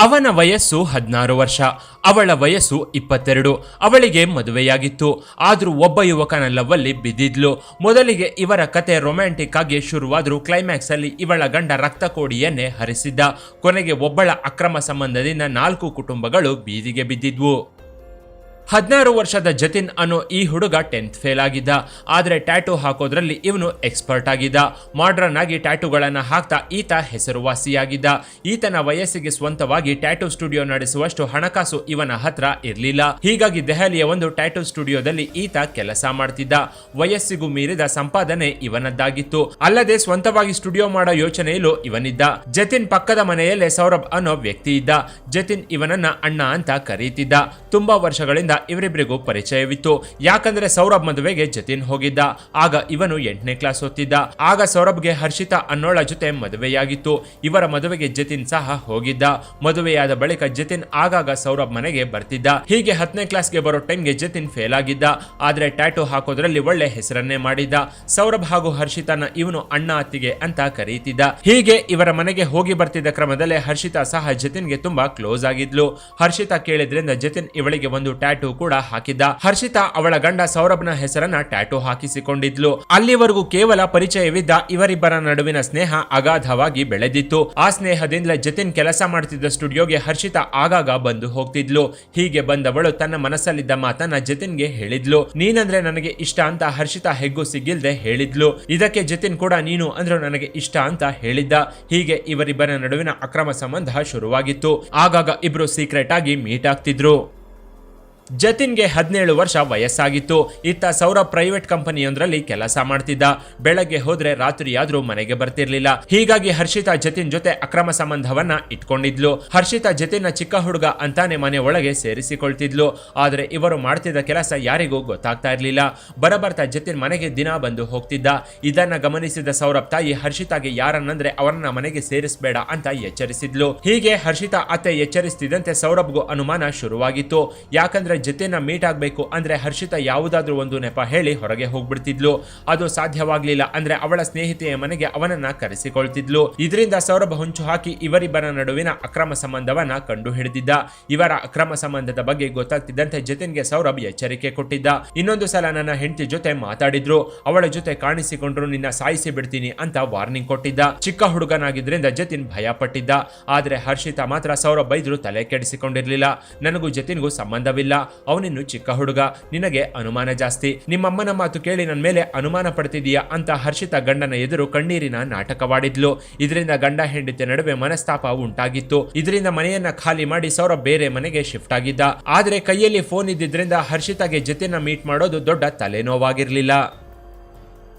ಅವನ ವಯಸ್ಸು ಹದಿನಾರು ವರ್ಷ, ಅವಳ ವಯಸ್ಸು ಇಪ್ಪತ್ತೆರಡು. ಅವಳಿಗೆ ಮದುವೆಯಾಗಿತ್ತು. ಆದರೂ ಒಬ್ಬ ಯುವಕನ ಲವ್ವಲ್ಲಿ ಬಿದ್ದಿದ್ಲು. ಮೊದಲಿಗೆ ಇವರ ಕತೆ ರೊಮ್ಯಾಂಟಿಕ್ ಆಗಿ ಶುರುವಾದರೂ ಕ್ಲೈಮ್ಯಾಕ್ಸ್ ಅಲ್ಲಿ ಇವಳ ಗಂಡ ರಕ್ತ ಕೋಡಿಯನ್ನೇ ಹರಿಸಿದ್ದ. ಕೊನೆಗೆ ಒಬ್ಬಳ ಅಕ್ರಮ ಸಂಬಂಧದಿಂದ ನಾಲ್ಕು ಕುಟುಂಬಗಳು ಬೀದಿಗೆ ಬಿದ್ದಿದ್ವು. ಹದಿನಾರು ವರ್ಷದ ಜತಿನ್ ಅನ್ನೋ ಈ ಹುಡುಗ ಟೆಂತ್ ಫೇಲ್ ಆಗಿದ್ದ. ಆದರೆ ಟ್ಯಾಟೂ ಹಾಕೋದ್ರಲ್ಲಿ ಇವನು ಎಕ್ಸ್ಪರ್ಟ್ ಆಗಿದ್ದ. ಮಾಡ್ರನ್ ಆಗಿ ಟ್ಯಾಟೂಗಳನ್ನು ಹಾಕ್ತಾ ಈತ ಹೆಸರುವಾಸಿಯಾಗಿದ್ದ. ಈತನ ವಯಸ್ಸಿಗೆ ಸ್ವಂತವಾಗಿ ಟ್ಯಾಟೂ ಸ್ಟುಡಿಯೋ ನಡೆಸುವಷ್ಟು ಹಣಕಾಸು ಇವನ ಹತ್ರ ಇರಲಿಲ್ಲ. ಹೀಗಾಗಿ ದೆಹಲಿಯ ಒಂದು ಟ್ಯಾಟೂ ಸ್ಟುಡಿಯೋದಲ್ಲಿ ಈತ ಕೆಲಸ ಮಾಡ್ತಿದ್ದ. ವಯಸ್ಸಿಗೂ ಮೀರಿದ ಸಂಪಾದನೆ ಇವನದ್ದಾಗಿತ್ತು. ಅಲ್ಲದೆ ಸ್ವಂತವಾಗಿ ಸ್ಟುಡಿಯೋ ಮಾಡೋ ಯೋಚನೆಯಲ್ಲೂ ಇವನಿದ್ದ. ಜತಿನ್ ಪಕ್ಕದ ಮನೆಯಲ್ಲೇ ಸೌರಭ್ ಅನ್ನೋ ವ್ಯಕ್ತಿ ಇದ್ದ. ಜತಿನ್ ಇವನನ್ನ ಅಣ್ಣ ಅಂತ ಕರೀತಿದ್ದ. ತುಂಬಾ ವರ್ಷಗಳಿಂದ ಇವರಿಬ್ಬರಿಗೂ ಪರಿಚಯವಿತ್ತು. ಯಾಕಂದ್ರೆ ಸೌರಭ್ ಮದುವೆಗೆ ಜತಿನ್ ಹೋಗಿದ್ದ. ಆಗ ಇವನು ಎಂಟನೇ ಕ್ಲಾಸ್ ಓದ್ತಿದ್ದ. ಆಗ ಸೌರಭ್ಗೆ ಹರ್ಷಿತಾ ಅನ್ನೋಳ ಜೊತೆ ಮದುವೆಯಾಗಿತ್ತು. ಇವರ ಮದುವೆಗೆ ಜತಿನ್ ಸಹ ಹೋಗಿದ್ದ. ಮದುವೆಯಾದ ಬಳಿಕ ಜತಿನ್ ಆಗಾಗ ಸೌರಭ್ ಮನೆಗೆ ಬರ್ತಿದ್ದ. ಹೀಗೆ ಹತ್ತನೇ ಕ್ಲಾಸ್ಗೆ ಬರೋ ಟೈಮ್ಗೆ ಜತಿನ್ ಫೇಲ್ ಆಗಿದ್ದ. ಆದ್ರೆ ಟ್ಯಾಟೂ ಹಾಕೋದ್ರಲ್ಲಿ ಒಳ್ಳೆ ಹೆಸರನ್ನೇ ಮಾಡಿದ್ದ. ಸೌರಭ್ ಹಾಗೂ ಹರ್ಷಿತಾನ ಇವನು ಅಣ್ಣ ಅತ್ತಿಗೆ ಅಂತ ಕರೀತಿದ್ದ. ಹೀಗೆ ಇವರ ಮನೆಗೆ ಹೋಗಿ ಬರ್ತಿದ್ದ ಕ್ರಮದಲ್ಲೇ ಹರ್ಷಿತಾ ಸಹ ಜತಿನ್ಗೆ ತುಂಬಾ ಕ್ಲೋಸ್ ಆಗಿದ್ಲು. ಹರ್ಷಿತಾ ಕೇಳಿದ್ರಿಂದ ಜತಿನ್ ಇವಳಿಗೆ ಒಂದು ಟ್ಯಾಟೂ ಕೂಡ ಹಾಕಿದ್ದ. ಹರ್ಷಿತಾ ಅವಳ ಗಂಡ ಸೌರಭ್ನ ಹೆಸರನ್ನ ಟ್ಯಾಟೂ ಹಾಕಿಸಿಕೊಂಡಿದ್ಲು. ಅಲ್ಲಿವರೆಗೂ ಕೇವಲ ಪರಿಚಯವಿದ್ದ ಇವರಿಬ್ಬರ ನಡುವಿನ ಸ್ನೇಹ ಅಗಾಧವಾಗಿ ಬೆಳೆದಿತ್ತು. ಆ ಸ್ನೇಹದಿಂದ ಜತಿನ್ ಕೆಲಸ ಮಾಡ್ತಿದ್ದ ಸ್ಟುಡಿಯೋಗೆ ಹರ್ಷಿತಾ ಆಗಾಗ ಬಂದು ಹೋಗ್ತಿದ್ಲು. ಹೀಗೆ ಬಂದವಳು ತನ್ನ ಮನಸ್ಸಲ್ಲಿದ್ದ ಮಾತನ್ನ ಜತಿನ್ಗೆ ಹೇಳಿದ್ಲು. ನೀನಂದ್ರೆ ನನಗೆ ಇಷ್ಟ ಅಂತ ಹರ್ಷಿತಾ ಹೆಗ್ಗು ಸಿಗಿಲ್ದೆ ಹೇಳಿದ್ಲು. ಇದಕ್ಕೆ ಜತಿನ್ ಕೂಡ ನೀನು ಅಂದ್ರೆ ನನಗೆ ಇಷ್ಟ ಅಂತ ಹೇಳಿದ್ದ. ಹೀಗೆ ಇವರಿಬ್ಬರ ನಡುವಿನ ಅಕ್ರಮ ಸಂಬಂಧ ಶುರುವಾಗಿತ್ತು. ಆಗಾಗ ಇಬ್ರು ಸೀಕ್ರೆಟ್ ಆಗಿ ಮೀಟ್ ಆಗ್ತಿದ್ರು. ಜತಿನ್ಗೆ ಹದಿನೇಳು ವರ್ಷ ವಯಸ್ಸಾಗಿತ್ತು. ಇತ್ತ ಸೌರ ಪ್ರೈವೇಟ್ ಕಂಪನಿಯೊಂದರಲ್ಲಿ ಕೆಲಸ ಮಾಡ್ತಿದ್ದ. ಬೆಳಗ್ಗೆ ಹೋದ್ರೆ ರಾತ್ರಿಯಾದ್ರೂ ಮನೆಗೆ ಬರ್ತಿರ್ಲಿಲ್ಲ. ಹೀಗಾಗಿ ಹರ್ಷಿತಾ ಜತಿನ್ ಜೊತೆ ಅಕ್ರಮ ಸಂಬಂಧವನ್ನ ಇಟ್ಕೊಂಡಿದ್ಲು. ಹರ್ಷಿತಾ ಜತಿನ್ನ ಚಿಕ್ಕ ಹುಡುಗ ಅಂತಾನೆ ಮನೆ ಒಳಗೆ ಸೇರಿಸಿಕೊಳ್ತಿದ್ಲು. ಆದ್ರೆ ಇವರು ಮಾಡ್ತಿದ್ದ ಕೆಲಸ ಯಾರಿಗೂ ಗೊತ್ತಾಗ್ತಾ ಇರ್ಲಿಲ್ಲ. ಬರಬರ್ತಾ ಜತಿನ್ ಮನೆಗೆ ದಿನ ಬಂದು ಹೋಗ್ತಿದ್ದ. ಇದನ್ನ ಗಮನಿಸಿದ ಸೌರಭ್ ತಾಯಿ ಹರ್ಷಿತಾಗೆ ಯಾರನ್ನಂದ್ರೆ ಅವರನ್ನ ಮನೆಗೆ ಸೇರಿಸಬೇಡ ಅಂತ ಎಚ್ಚರಿಸಿದ್ಲು. ಹೀಗೆ ಹರ್ಷಿತಾ ಅತ್ತೆ ಎಚ್ಚರಿಸ್ತಿದ್ದಂತೆ ಸೌರಭ್ಗೂ ಅನುಮಾನ ಶುರುವಾಗಿತ್ತು. ಯಾಕಂದ್ರೆ ಜತೆನ ಮೀಟ್ ಆಗಬೇಕು ಅಂದರೆ ಹರ್ಷಿತಾ ಯಾವುದಾದ್ರೂ ಒಂದು ನೆಪ ಹೇಳಿ ಹೊರಗೆ ಹೋಗ್ಬಿಡ್ತಿದ್ಲು. ಅದು ಸಾಧ್ಯವಾಗಲಿಲ್ಲ ಅಂದರೆ ಅವಳ ಸ್ನೇಹಿತೆಯ ಮನೆಗೆ ಅವನನ್ನ ಕರೆಸಿಕೊಳ್ತಿದ್ಲು. ಇದರಿಂದ ಸೌರಭ ಹೊಂಚು ಹಾಕಿ ಇವರಿಬ್ಬರ ನಡುವಿನ ಅಕ್ರಮ ಸಂಬಂಧವನ್ನ ಕಂಡು ಹಿಡಿದಿದ್ದ. ಇವರ ಅಕ್ರಮ ಸಂಬಂಧದ ಬಗ್ಗೆ ಗೊತ್ತಾಗ್ತಿದ್ದಂತೆ ಜತಿನ್ಗೆ ಸೌರಭ್ ಎಚ್ಚರಿಕೆ ಕೊಟ್ಟಿದ್ದ. ಇನ್ನೊಂದು ಸಲ ನನ್ನ ಹೆಂಡತಿ ಜೊತೆ ಮಾತಾಡಿದ್ರು. ಅವಳ ಜೊತೆ ಕಾಣಿಸಿಕೊಂಡ್ರು, ನಿನ್ನ ಸಾಯಿಸಿ ಬಿಡ್ತೀನಿ ಅಂತ ವಾರ್ನಿಂಗ್ ಕೊಟ್ಟಿದ್ದ. ಚಿಕ್ಕ ಹುಡುಗನಾಗಿದ್ರಿಂದ ಜತಿನ್ ಭಯ ಆದ್ರೆ ಹರ್ಷಿತಾ ಮಾತ್ರ ಸೌರಭ್ ಬೈದ್ರು ತಲೆ ಕೆಡಿಸಿಕೊಂಡಿರಲಿಲ್ಲ. ನನಗೂ ಜತಿನ್ಗೂ ಸಂಬಂಧವಿಲ್ಲ. ಅವನಿನ್ನು ಚಿಕ್ಕ ಹುಡುಗ. ನಿನಗೆ ಅನುಮಾನ ಜಾಸ್ತಿ. ನಿಮ್ಮಮ್ಮನ ಮಾತು ಕೇಳಿ ನನ್ನ ಮೇಲೆ ಅನುಮಾನ ಪಡ್ತಿದೀಯಾ ಅಂತ ಹರ್ಷಿತ ಗಂಡನ ಎದುರು ಕಣ್ಣೀರಿನ ನಾಟಕವಾಡಿದ್ಲು. ಇದರಿಂದ ಗಂಡ ಹೆಂಡತಿ ನಡುವೆ ಮನಸ್ತಾಪ ಉಂಟಾಗಿತ್ತು. ಇದರಿಂದ ಮನೆಯನ್ನ ಖಾಲಿ ಮಾಡಿ ಸೌರಭ್ ಬೇರೆ ಮನೆಗೆ ಶಿಫ್ಟ್ ಆಗಿದ್ದ. ಆದ್ರೆ ಕೈಯಲ್ಲಿ ಫೋನ್ ಇದ್ದಿದ್ರಿಂದ ಹರ್ಷಿತಾಗೆ ಜತೆನ ಮೀಟ್ ಮಾಡೋದು ದೊಡ್ಡ ತಲೆನೋವಾಗಿರ್ಲಿಲ್ಲ.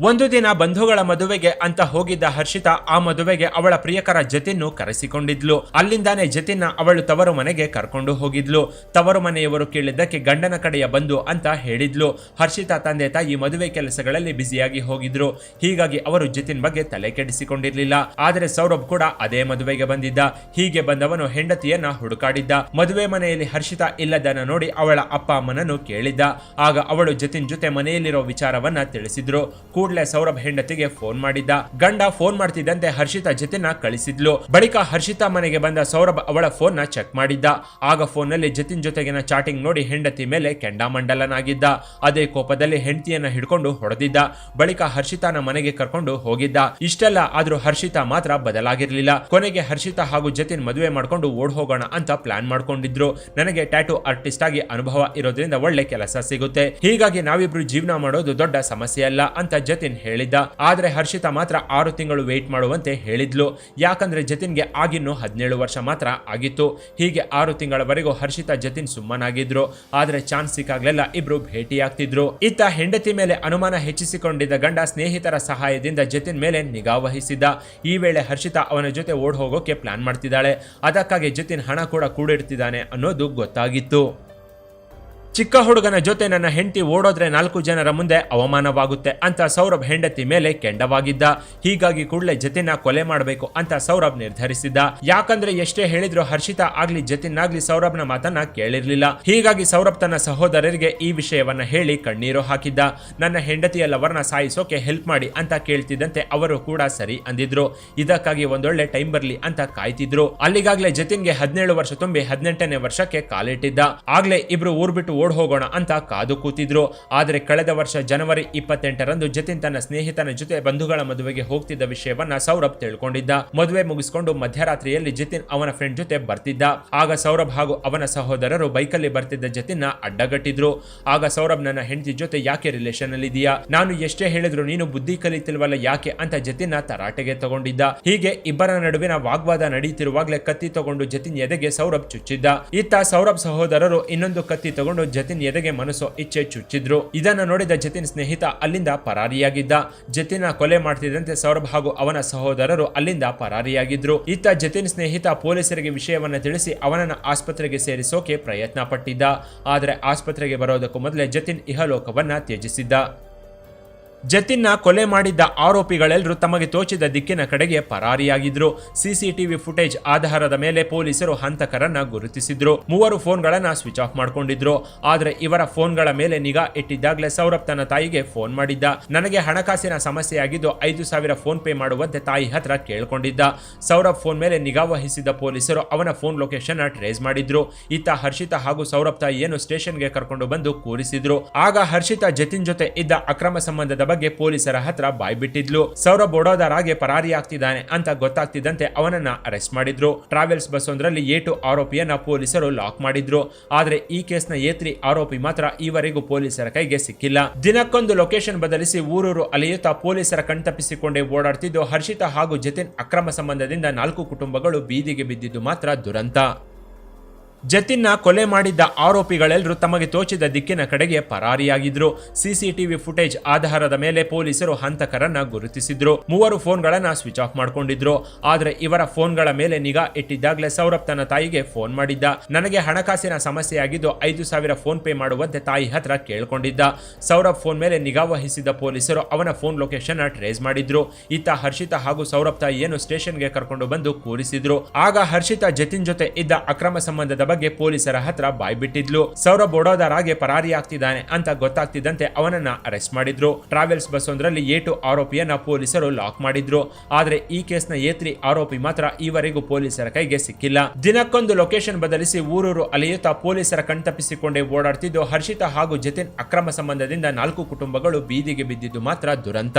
ಒಂದು ದಿನ ಬಂಧುಗಳ ಮದುವೆಗೆ ಅಂತ ಹೋಗಿದ್ದ ಹರ್ಷಿತಾ ಆ ಮದುವೆಗೆ ಅವಳ ಪ್ರಿಯಕರ ಜತಿನ್ನು ಕರೆಸಿಕೊಂಡಿದ್ಲು. ಅಲ್ಲಿಂದಾನೆ ಜತಿನ್ನ ಅವಳು ತವರು ಮನೆಗೆ ಕರ್ಕೊಂಡು ಹೋಗಿದ್ಲು. ತವರು ಮನೆಯವರು ಕೇಳಿದ್ದಕ್ಕೆ ಗಂಡನ ಕಡೆಯ ಬಂಧು ಅಂತ ಹೇಳಿದ್ಲು. ಹರ್ಷಿತಾ ತಂದೆ ತಾಯಿ ಮದುವೆ ಕೆಲಸಗಳಲ್ಲಿ ಬ್ಯುಸಿಯಾಗಿ ಹೋಗಿದ್ರು. ಹೀಗಾಗಿ ಅವರು ಜತಿನ್ ಬಗ್ಗೆ ತಲೆ ಕೆಡಿಸಿಕೊಂಡಿರ್ಲಿಲ್ಲ. ಆದರೆ ಸೌರಭ್ ಕೂಡ ಅದೇ ಮದುವೆಗೆ ಬಂದಿದ್ದ. ಹೀಗೆ ಬಂದವನು ಹೆಂಡತಿಯನ್ನ ಹುಡುಕಾಡಿದ್ದ. ಮದುವೆ ಮನೆಯಲ್ಲಿ ಹರ್ಷಿತಾ ಇಲ್ಲದನ್ನ ನೋಡಿ ಅವಳ ಅಪ್ಪ ಅಮ್ಮನನ್ನು ಕೇಳಿದ್ದ. ಆಗ ಅವಳು ಜತಿನ್ ಜೊತೆ ಮನೆಯಲ್ಲಿರೋ ವಿಚಾರವನ್ನ ತಿಳಿಸಿದ್ರು. ಕೂಡಲೇ ಸೌರಭ್ ಹೆಂಡತಿಗೆ ಫೋನ್ ಮಾಡಿದ್ದ. ಗಂಡ ಫೋನ್ ಮಾಡ್ತಿದ್ದಂತೆ ಹರ್ಷಿತಾ ಜತಿನ ಕಳಿಸಿದ್ಲು. ಬಳಿಕ ಹರ್ಷಿತಾ ಮನೆಗೆ ಬಂದ ಸೌರಭ್ ಅವಳ ಫೋನ್ನ ಚೆಕ್ ಮಾಡಿದ್ದ. ಆಗ ಫೋನ್ನಲ್ಲಿ ಜತಿನ್ ಜೊತೆಗಿನ ಚಾಟಿಂಗ್ ನೋಡಿ ಹೆಂಡತಿ ಮೇಲೆ ಕೆಂಡಾಮಂಡಲನಾಗಿದ್ದ. ಅದೇ ಕೋಪದಲ್ಲಿ ಹೆಂಡತಿಯನ್ನ ಹಿಡ್ಕೊಂಡು ಹೊಡೆದಿದ್ದ. ಬಳಿಕ ಹರ್ಷಿತಾನ ಮನೆಗೆ ಕರ್ಕೊಂಡು ಹೋಗಿದ್ದ. ಇಷ್ಟೆಲ್ಲ ಆದ್ರೂ ಹರ್ಷಿತಾ ಮಾತ್ರ ಬದಲಾಗಿರ್ಲಿಲ್ಲ. ಕೊನೆಗೆ ಹರ್ಷಿತಾ ಹಾಗೂ ಜತಿನ್ ಮದುವೆ ಮಾಡ್ಕೊಂಡು ಓಡ್ ಹೋಗೋಣ ಅಂತ ಪ್ಲಾನ್ ಮಾಡ್ಕೊಂಡಿದ್ರು. ನನಗೆ ಟ್ಯಾಟೂ ಆರ್ಟಿಸ್ಟ್ ಆಗಿ ಅನುಭವ ಇರೋದ್ರಿಂದ ಒಳ್ಳೆ ಕೆಲಸ ಸಿಗುತ್ತೆ. ಹೀಗಾಗಿ ನಾವಿಬ್ರು ಜೀವನ ಮಾಡೋದು ದೊಡ್ಡ ಸಮಸ್ಯೆ ಅಲ್ಲ ಅಂತ ಜತಿನ್ ಹೇಳಿದ್ದ. ಆದ್ರೆ ಹರ್ಷಿತಾ ಮಾತ್ರ ಆರು ತಿಂಗಳು ವೇಟ್ ಮಾಡುವಂತೆ ಹೇಳಿದ್ಲು. ಯಾಕಂದ್ರೆ ಜತಿನ್ಗೆ ಆಗಿನ್ನು ಹದಿನೇಳು ವರ್ಷ ಮಾತ್ರ ಆಗಿತ್ತು. ಹೀಗೆ ಆರು ತಿಂಗಳವರೆಗೂ ಹರ್ಷಿತಾ ಜತಿನ್ ಸುಮ್ಮನಾಗಿದ್ರು. ಆದ್ರೆ ಚಾನ್ಸ್ ಸಿಕ್ಕಾಗ್ಲೆಲ್ಲ ಇಬ್ರು ಭೇಟಿಯಾಗ್ತಿದ್ರು. ಇತ್ತ ಹೆಂಡತಿ ಮೇಲೆ ಅನುಮಾನ ಹೆಚ್ಚಿಸಿಕೊಂಡಿದ್ದ ಗಂಡ ಸ್ನೇಹಿತರ ಸಹಾಯದಿಂದ ಜತಿನ್ ಮೇಲೆ ನಿಗಾ ವಹಿಸಿದ್ದ. ಈ ವೇಳೆ ಹರ್ಷಿತಾ ಅವನ ಜೊತೆ ಓಡ್ ಹೋಗೋಕೆ ಪ್ಲಾನ್ ಮಾಡ್ತಿದ್ದಾಳೆ. ಅದಕ್ಕಾಗಿ ಜತಿನ್ ಹಣ ಕೂಡ ಕೂಡಿಡ್ತಿದ್ದಾನೆ ಅನ್ನೋದು ಗೊತ್ತಾಗಿತ್ತು. ಚಿಕ್ಕ ಹುಡುಗನ ಜೊತೆ ನನ್ನ ಹೆಂಡತಿ ಓಡೋದ್ರೆ ನಾಲ್ಕು ಜನರ ಮುಂದೆ ಅವಮಾನವಾಗುತ್ತೆ ಅಂತ ಸೌರಭ್ ಹೆಂಡತಿ ಮೇಲೆ ಕೆಂಡವಾಗಿದ್ದ. ಹೀಗಾಗಿ ಕೂಡಲೇ ಜತಿನ ಕೊಲೆ ಮಾಡಬೇಕು ಅಂತ ಸೌರಭ್ ನಿರ್ಧರಿಸಿದ್ದ. ಯಾಕಂದ್ರೆ ಎಷ್ಟೇ ಹೇಳಿದ್ರು ಹರ್ಷಿತಾ ಆಗ್ಲಿ, ಜತಿನ್ ಆಗ್ಲಿ ಸೌರಭ್ನ ಮಾತನ್ನ ಕೇಳಿರ್ಲಿಲ್ಲ. ಹೀಗಾಗಿ ಸೌರಭ್ ತನ್ನ ಸಹೋದರರಿಗೆ ಈ ವಿಷಯವನ್ನ ಹೇಳಿ ಕಣ್ಣೀರು ಹಾಕಿದ್ದ. ನನ್ನ ಹೆಂಡತಿಯ ಲವರ್ನ ಸಾಯಿಸೋಕೆ ಹೆಲ್ಪ್ ಮಾಡಿ ಅಂತ ಕೇಳ್ತಿದ್ದಂತೆ ಅವರು ಕೂಡ ಸರಿ ಅಂದಿದ್ರು. ಇದಕ್ಕಾಗಿ ಒಂದೊಳ್ಳೆ ಟೈಮ್ ಬರ್ಲಿ ಅಂತ ಕಾಯ್ತಿದ್ರು. ಅಲ್ಲಿಗಾಗ್ಲೇ ಜತಿನ್ಗೆ ಹದಿನೇಳು ವರ್ಷ ತುಂಬಿ ಹದಿನೆಂಟನೇ ವರ್ಷಕ್ಕೆ ಕಾಲಿಟ್ಟಿದ್ದ. ಆಗ್ಲೇ ಇಬ್ರು ಊರ್ ಬಿಟ್ಟು ಓಡ್ ಹೋಗೋಣ ಅಂತ ಕಾದು ಕೂತಿದ್ರು. ಆದರೆ ಕಳೆದ ವರ್ಷ ಜನವರಿ ಇಪ್ಪತ್ತೆಂಟರಂದು ಜತಿನ್ ತನ್ನ ಸ್ನೇಹಿತನ ಜೊತೆ ಬಂಧುಗಳ ಮದುವೆಗೆ ಹೋಗ್ತಿದ್ದ ವಿಷಯವನ್ನ ಸೌರಭ್ ತಿಳ್ಕೊಂಡಿದ್ದ. ಮದುವೆ ಮುಗಿಸಿಕೊಂಡು ಮಧ್ಯರಾತ್ರಿಯಲ್ಲಿ ಜತಿನ್ ಅವನ ಫ್ರೆಂಡ್ ಜೊತೆ ಬರ್ತಿದ್ದ. ಆಗ ಸೌರಭ್ ಹಾಗೂ ಅವನ ಸಹೋದರರು ಬೈಕಲ್ಲಿ ಬರ್ತಿದ್ದ ಜತಿನ್ನ ಅಡ್ಡಗಟ್ಟಿದ್ರು. ಆಗ ಸೌರಭ್, ನನ್ನ ಹೆಂಡತಿ ಜೊತೆ ಯಾಕೆ ರಿಲೇಷನ್ ಅಲ್ಲಿ ಇದೆಯಾ ನಾನು ಎಷ್ಟೇ ಹೇಳಿದ್ರು ನೀನು ಬುದ್ಧಿ ಕಲಿತಿಲ್ವಲ್ಲ ಯಾಕೆ? ಅಂತ ಜತಿನ್ನ ತರಾಟೆಗೆ ತಗೊಂಡಿದ್ದ. ಹೀಗೆ ಇಬ್ಬರ ನಡುವಿನ ವಾಗ್ವಾದ ನಡೆಯುತ್ತಿರುವಾಗಲೇ ಕತ್ತಿ ತಗೊಂಡು ಜತಿನ್ ಎದೆಗೆ ಸೌರಭ್ ಚುಚ್ಚಿದ್ದ. ಇತ್ತ ಸೌರಭ್ ಸಹೋದರರು ಇನ್ನೊಂದು ಕತ್ತಿ ತಗೊಂಡು ಜತಿನ್ ಎದೆಗೆ ಮನಸ್ಸು ಇಚ್ಛೆ ಚುಚ್ಚಿದ್ರು. ಇದನ್ನು ನೋಡಿದ ಜತಿನ್ ಸ್ನೇಹಿತ ಅಲ್ಲಿಂದ ಪರಾರಿಯಾಗಿದ್ದ. ಜತಿನ ಕೊಲೆ ಮಾಡ್ತಿದ್ದಂತೆ ಸೌರಭ್ ಹಾಗೂ ಅವನ ಸಹೋದರರು ಅಲ್ಲಿಂದ ಪರಾರಿಯಾಗಿದ್ರು. ಇತ್ತ ಜತಿನ್ ಸ್ನೇಹಿತ ಪೊಲೀಸರಿಗೆ ವಿಷಯವನ್ನ ತಿಳಿಸಿ ಅವನನ್ನ ಆಸ್ಪತ್ರೆಗೆ ಸೇರಿಸೋಕೆ ಪ್ರಯತ್ನ ಪಟ್ಟಿದ್ದ ಆದರೆ ಆಸ್ಪತ್ರೆಗೆ ಬರೋದಕ್ಕೂ ಮೊದಲೇ ಜತಿನ್ ಇಹಲೋಕವನ್ನ ತ್ಯಜಿಸಿದ್ದ. ಜತಿನ್ನ ಕೊಲೆ ಮಾಡಿದ್ದ ಆರೋಪಿಗಳೆಲ್ಲರೂ ತಮಗೆ ತೋಚಿದ ದಿಕ್ಕಿನ ಕಡೆಗೆ ಪರಾರಿಯಾಗಿದ್ರು. ಸಿಸಿಟಿವಿ ಫುಟೇಜ್ ಆಧಾರದ ಮೇಲೆ ಪೊಲೀಸರು ಹಂತಕರನ್ನ ಗುರುತಿಸಿದ್ರು. ಮೂವರು ಫೋನ್ಗಳನ್ನ ಸ್ವಿಚ್ ಆಫ್ ಮಾಡ್ಕೊಂಡಿದ್ರು. ಆದ್ರೆ ಇವರ ಫೋನ್ಗಳ ಮೇಲೆ ನಿಗಾ ಇಟ್ಟಿದ್ದಾಗಲೇ ಸೌರಭ್ ತನ್ನ ತಾಯಿಗೆ ಫೋನ್ ಮಾಡಿದ್ದ. ನನಗೆ ಹಣಕಾಸಿನ ಸಮಸ್ಯೆಯಾಗಿದ್ದು ಐದು ಸಾವಿರ ಫೋನ್ ಪೇ ಮಾಡುವಂತೆ ತಾಯಿ ಹತ್ರ ಕೇಳಿಕೊಂಡಿದ್ದ. ಸೌರಭ್ ಫೋನ್ ಮೇಲೆ ನಿಗಾ ವಹಿಸಿದ ಪೊಲೀಸರು ಅವನ ಫೋನ್ ಲೊಕೇಶನ್ ಟ್ರೇಸ್ ಮಾಡಿದ್ರು. ಇತ್ತ ಹರ್ಷಿತಾ ಹಾಗೂ ಸೌರಭ್ ತಾಯಿಯನ್ನು ಸ್ಟೇಷನ್ಗೆ ಕರ್ಕೊಂಡು ಬಂದು ಕೂರಿಸಿದ್ರು. ಆಗ ಹರ್ಷಿತಾ ಜತಿನ್ ಜೊತೆ ಇದ್ದ ಅಕ್ರಮ ಸಂಬಂಧದ ಬಗ್ಗೆ ಪೊಲೀಸರ ಹತ್ರ ಬಾಯ್ಬಿಟ್ಟಿದ್ಲು. ಸೌರಭ್ ಪರಾರಿ ಆಗ್ತಿದ್ದಾನೆ ಅಂತ ಗೊತ್ತಾಗ್ತಿದ್ದಂತೆ ಅವನನ್ನ ಅರೆಸ್ಟ್ ಮಾಡಿದ್ರು. ಟ್ರಾವೆಲ್ಸ್ ಬಸ್ ಒಂದರಲ್ಲಿ ಏಟು ಆರೋಪಿಯನ್ನ ಪೊಲೀಸರು ಲಾಕ್ ಮಾಡಿದ್ರು. ಆದ್ರೆ ಈ ಕೇಸ್ನ ಏತ್ರಿ ಆರೋಪಿ ಮಾತ್ರ ಈವರೆಗೂ ಪೊಲೀಸರ ಕೈಗೆ ಸಿಕ್ಕಿಲ್ಲ. ದಿನಕ್ಕೊಂದು ಲೊಕೇಶನ್ ಬದಲಿಸಿ ಊರೂರು ಅಲೆಯುತ್ತಾ ಪೊಲೀಸರ ಕಣ್ತಪ್ಪಿಸಿಕೊಂಡೇ ಓಡಾಡ್ತಿದ್ದು ಹರ್ಷಿತಾ ಹಾಗೂ ಜತಿನ್ ಅಕ್ರಮ ಸಂಬಂಧದಿಂದ ನಾಲ್ಕು ಕುಟುಂಬಗಳು ಬೀದಿಗೆ ಬಿದ್ದಿದ್ದು ಮಾತ್ರ ದುರಂತ. ಜತಿನ್ನ ಕೊಲೆ ಮಾಡಿದ್ದ ಆರೋಪಿಗಳೆಲ್ಲರೂ ತಮಗೆ ತೋಚಿದ ದಿಕ್ಕಿನ ಕಡೆಗೆ ಪರಾರಿಯಾಗಿದ್ರು. ಸಿಸಿಟಿವಿ ಫುಟೇಜ್ ಆಧಾರದ ಮೇಲೆ ಪೊಲೀಸರು ಹಂತಕರನ್ನ ಗುರುತಿಸಿದ್ರು. ಮೂವರು ಫೋನ್ಗಳನ್ನ ಸ್ವಿಚ್ ಆಫ್ ಮಾಡ್ಕೊಂಡಿದ್ರು. ಆದ್ರೆ ಇವರ ಫೋನ್ಗಳ ಮೇಲೆ ನಿಗಾ ಇಟ್ಟಿದ್ದಾಗಲೇ ಸೌರಭ್ ತನ್ನ ತಾಯಿಗೆ ಫೋನ್ ಮಾಡಿದ್ದ. ನನಗೆ ಹಣಕಾಸಿನ ಸಮಸ್ಯೆಯಾಗಿದ್ದು ಐದು ಸಾವಿರ ಫೋನ್ ಪೇ ಮಾಡುವಂತೆ ತಾಯಿ ಹತ್ರ ಕೇಳ್ಕೊಂಡಿದ್ದ. ಸೌರಭ್ ಫೋನ್ ಮೇಲೆ ನಿಗಾ ವಹಿಸಿದ ಪೊಲೀಸರು ಅವನ ಫೋನ್ ಲೊಕೇಶನ್ ಟ್ರೇಸ್ ಮಾಡಿದ್ರು. ಇತ್ತ ಹರ್ಷಿತಾ ಹಾಗೂ ಸೌರಭ್ ತಾಯಿಯನ್ನು ಸ್ಟೇಷನ್ಗೆ ಕರ್ಕೊಂಡು ಬಂದು ಕೂರಿಸಿದ್ರು. ಆಗ ಹರ್ಷಿತಾ ಜತಿನ್ ಜೊತೆ ಇದ್ದ ಅಕ್ರಮ ಸಂಬಂಧದ ಬಗ್ಗೆ ಪೊಲೀಸರ ಹತ್ರ ಬಾಯ್ಬಿಟ್ಟಿದ್ಲು. ಸೌರಭ್ ಪರಾರಿ ಆಗ್ತಿದ್ದಾನೆ ಅಂತ ಗೊತ್ತಾಗ್ತಿದ್ದಂತೆ ಅವನನ್ನ ಅರೆಸ್ಟ್ ಮಾಡಿದ್ರು. ಟ್ರಾವೆಲ್ಸ್ ಬಸ್ ಒಂದರಲ್ಲಿ ಏಟು ಆರೋಪಿಯನ್ನ ಪೊಲೀಸರು ಲಾಕ್ ಮಾಡಿದ್ರು. ಆದ್ರೆ ಈ ಕೇಸ್ನ ಏತ್ರಿ ಆರೋಪಿ ಮಾತ್ರ ಈವರೆಗೂ ಪೊಲೀಸರ ಕೈಗೆ ಸಿಕ್ಕಿಲ್ಲ. ದಿನಕ್ಕೊಂದು ಲೊಕೇಶನ್ ಬದಲಿಸಿ ಊರೂರು ಅಲೆಯುತ್ತಾ ಪೊಲೀಸರ ಕಣ್ತಪ್ಪಿಸಿಕೊಂಡೇ ಓಡಾಡ್ತಿದ್ದು ಹರ್ಷಿತಾ ಹಾಗೂ ಜತಿನ್ ಅಕ್ರಮ ಸಂಬಂಧದಿಂದ ನಾಲ್ಕು ಕುಟುಂಬಗಳು ಬೀದಿಗೆ ಬಿದ್ದಿದ್ದು ಮಾತ್ರ ದುರಂತ.